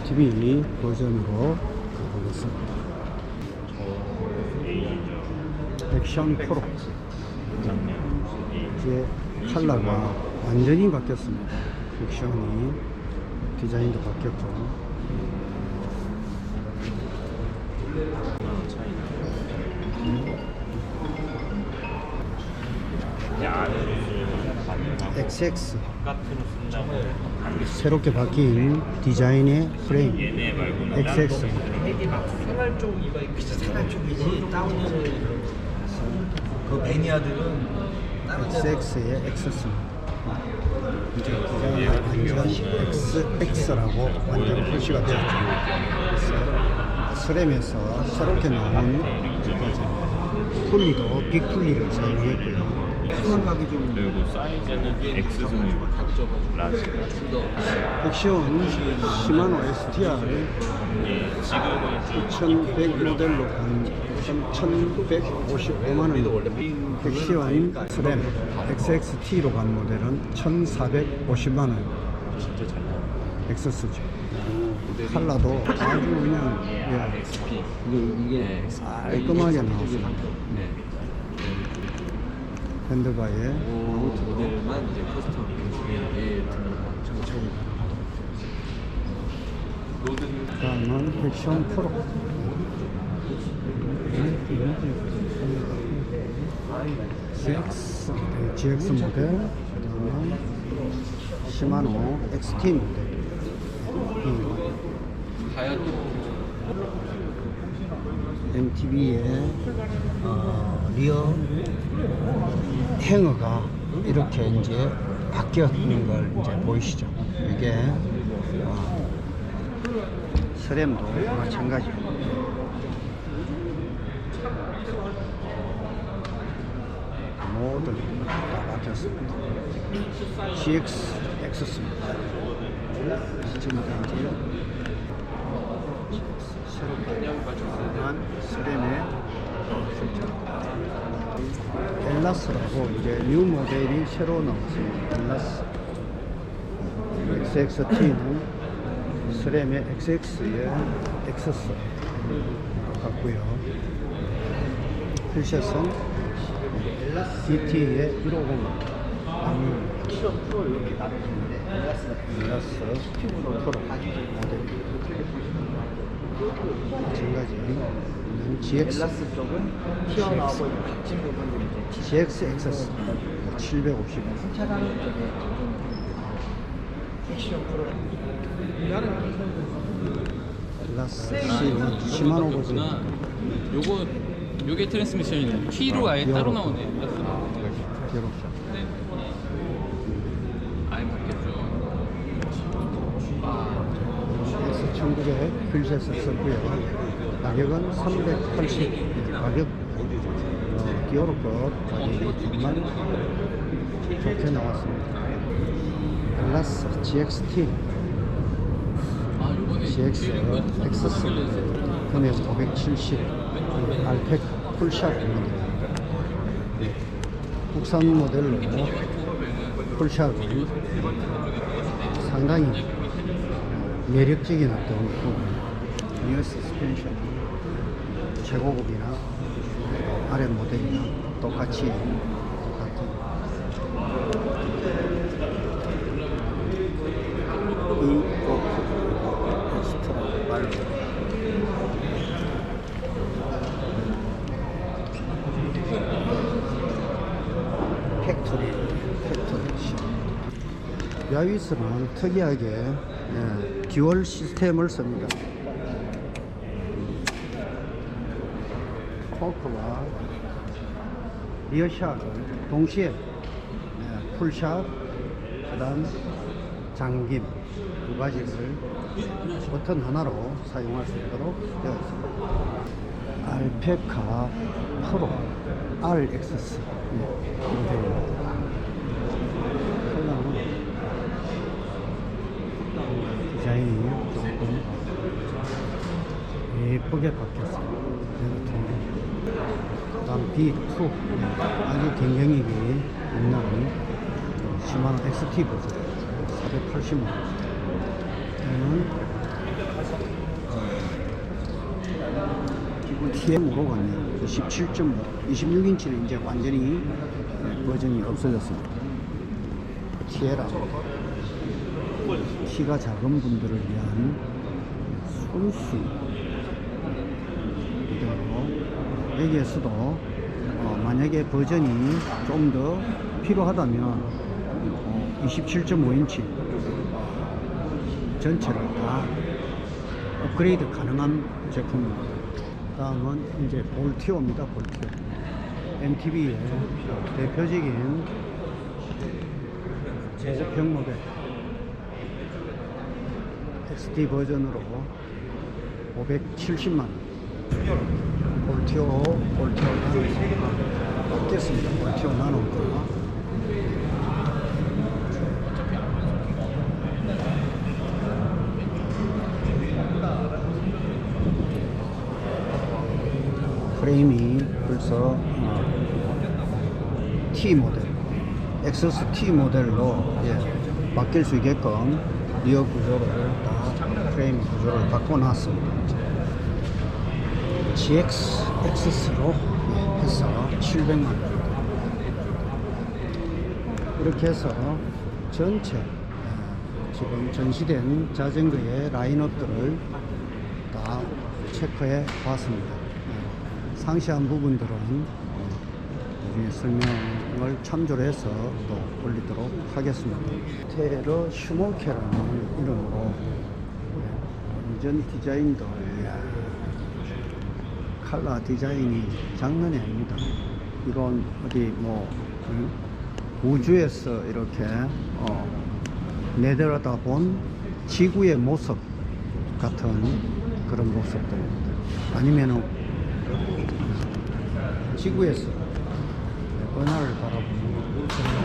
MTV 버전으로 가보겠습니다. 액션 프로. 이제 컬러가 완전히 바뀌었습니다. 액션이 디자인도 바뀌었고. XX 새롭게 바뀐 디자인의 프레임 XX 생활 쪽 이거 그치 생활 쪽이지. 다운을 그 매니아들은 XX의 X입니다. 이제 디자인이 완전 XX라고 완전 표시가 되었죠. 그래서 스램에서 새롭게 나온 풀리도 빅풀리를 사용했고요. 좀 그리고 사이즈는 X승이고 라지가 액션 시마노 STR 예, 지금은 2100 모델로 한 1155만 원. 액션 스램 XXT로 간 모델은 1450만 원. 진짜 잘 나와요 엑서스죠. 컬러도 아주 그냥 예, 이게 깔끔하게 나왔습니다. 네. 핸드바에 그 모델만 이제 커스텀 중에 장착이 다음은 액션 프로. GX, 네, GX 모델, 그다음에 시마노 XT 모델. MTV의 어, 리어 행어가 이렇게 이제 바뀌었는 걸 이제 보이시죠? 이게 어, 스램도 마찬가지고 모든 다 바뀌었습니다. GX X입니다. 지금 이제 새롭게 한 스램의 엘라스라고 이제 뉴 모델이 새로 나왔습니다. 엘라스 XXT는 스램의 XX의 엑서스 같고요. 풀샷은 DT의 150 키로 프로 이렇게 나눠지는데 엘라스 프로 모델. 마찬가지 GX 엘라스 쪽은 튀어나오고 있는 각진 부분들이 이제 GX 엑서스 750원 승차감이 쪽에 액션 프로 플러스 C는 10만 원 버전 요거 요게 트랜스미션이네. 키로 아예 따로 나오네. 이렇게 네. 아예 바뀌었죠. 그래서 1900 필셋을 썼고요 가격은 380 가격. 어, 기어로급 가격이 정말 좋게 나왔습니다. 플러스 GXT. GX 엑서스 금액 570 알팩 풀샷 모델입니다. 국산 모델로 풀샷은 상당히 매력적인 어떤 뉴 서스펜션 최고급이나 아래 모델이나 똑같이 똑같은 이코프 엑스트라 말로. 팩토리 팩토리. 야위스는 특이하게 예, 듀얼 시스템을 씁니다 포크와 리어샷을 동시에 예, 풀샷 그 다음 잠김 두 가지를 버튼 하나로 사용할 수 있도록 되어 있습니다. 알페카 프로 RXS 모델입니다. 컬러는 디자인이 조금 예쁘게 바뀌었습니다. 다음 B2 아주 경쟁력이 있는 시마노 XT 버전 480만 원 TM으로 갔네요. 17.5 26인치는 이제 완전히 네, 버전이 없어졌습니다. 티에라 키가 작은 분들을 위한 손수. 이대로. 여기에서도 어, 만약에 버전이 좀 더 필요하다면 어, 27.5인치 전체를 다 업그레이드 가능한 제품입니다. 다음은 이제 볼티오입니다. 볼티오. MTB의 대표적인 고급형 모델 XT 버전으로 570만 원. 볼티오, 볼티오 나노 바뀌었습니다. 볼티오 나노가 프레임이 벌써 어, T 모델, 엑서스 T 모델로 예, 바뀔 수 있게끔 리어 구조를 다 프레임 구조를 바꿔놨습니다. GX X스로 해서 700만 원. 이렇게 해서 전체 어, 지금 전시된 자전거의 라인업들을 다 체크해 봤습니다. 네. 상세한 부분들은 어, 나중에 설명을 참조를 해서 또 올리도록 하겠습니다. 테러 슈모케라는 이름으로 네, 완전 디자인도 이야, 칼라 디자인이 장난이 아닙니다. 이건 어디 뭐 음, 우주에서 이렇게 어, 내려다 본 지구의 모습 같은 그런 모습들입니다. 아니면은 지구에서 은하를 바라보는 그런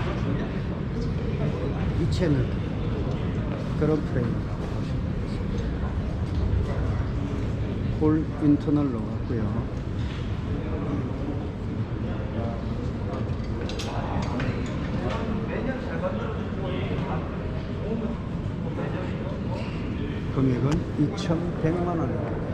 이체 느낌 그런 프레임이라고 보시면 볼 인터널로 갔고요. 금액은 2,100만 원입니다.